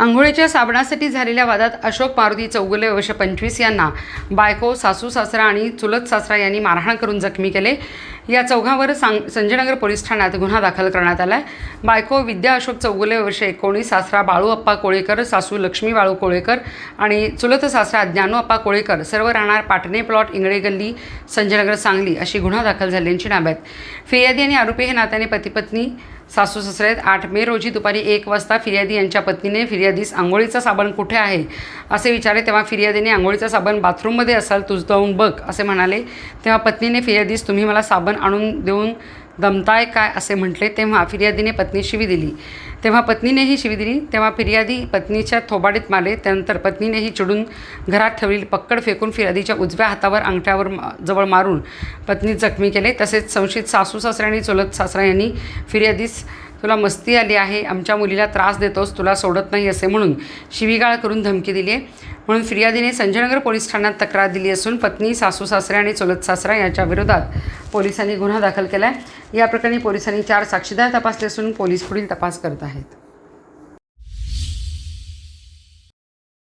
आंघोळीच्या साबणासाठी झालेल्या वादात अशोक मारुती चौगुले वर्ष पंचवीस यांना बायको सासू सासरा आणि चुलत सासरा यांनी मारहाण करून जखमी केले. या चौघांवर सांग संजयनगर पोलीस ठाण्यात गुन्हा दाखल करण्यात आला आहे बायको विद्या अशोक चौगुले वर्ष एकोणीस सासरा बाळूअप्पा कोळेकर सासू लक्ष्मी बाळू कोळेकर आणि चुलत सासरा ज्ञानूअप्पा कोळेकर सर्व राहणार पाटणे प्लॉट इंगळे गल्ली संजयनगर सांगली अशी गुन्हा दाखल झाल्यांची नावे आहेत. फिर्यादी आणि आरोपी हे नात्याने पतीपत्नी सासू सासरे आहेत. आठ मे रोजी दुपारी एक वाजता फिर्यादी यांच्या पत्नीने फिर्यादीस आंघोळीचा साबण कुठे आहे? असे विचारले तेव्हा फिर्यादीने आंघोळीचा साबण बाथरूममध्ये असाल तुझ जाऊन बघ असे म्हणाले. तेव्हा पत्नीने फिर्यादीस तुम्ही मला साबण आणून देऊन दमताय काय असे म्हटले तेव्हा फिर्यादीने पत्नी शिवी दिली. तेव्हा पत्नीनेही शिवी दिली. तेव्हा फिर्यादी पत्नीच्या थोबाडीत मारले. त्यानंतर पत्नीनेही चिडून घरात ठेवलेली पक्कड फेकून फिर्यादीच्या उजव्या हातावर अंगठ्यावर जवळ मारून पत्नी जखमी केले. तसेच संशयित सासू सासरे आणि चुलत सासरा यांनी फिर्यादीस तुला मस्ती आली आहे. आमच्या मुलीला त्रास देतोस. तुला सोडत नाही असे म्हणून शिवीगाळ करून धमकी दिली आहे. म्हणून फिर्यादीने संजयनगर पोलीस ठाण्यात तक्रार दिली असून पत्नी सासू सासरे आणि चुलत सासरा यांच्या विरोधात पोलिसांनी गुन्हा दाखल केला आहे या प्रकरणी पोलिसांनी चार साक्षीदार तपासले असून पोलीस पुढील तपास करत आहेत.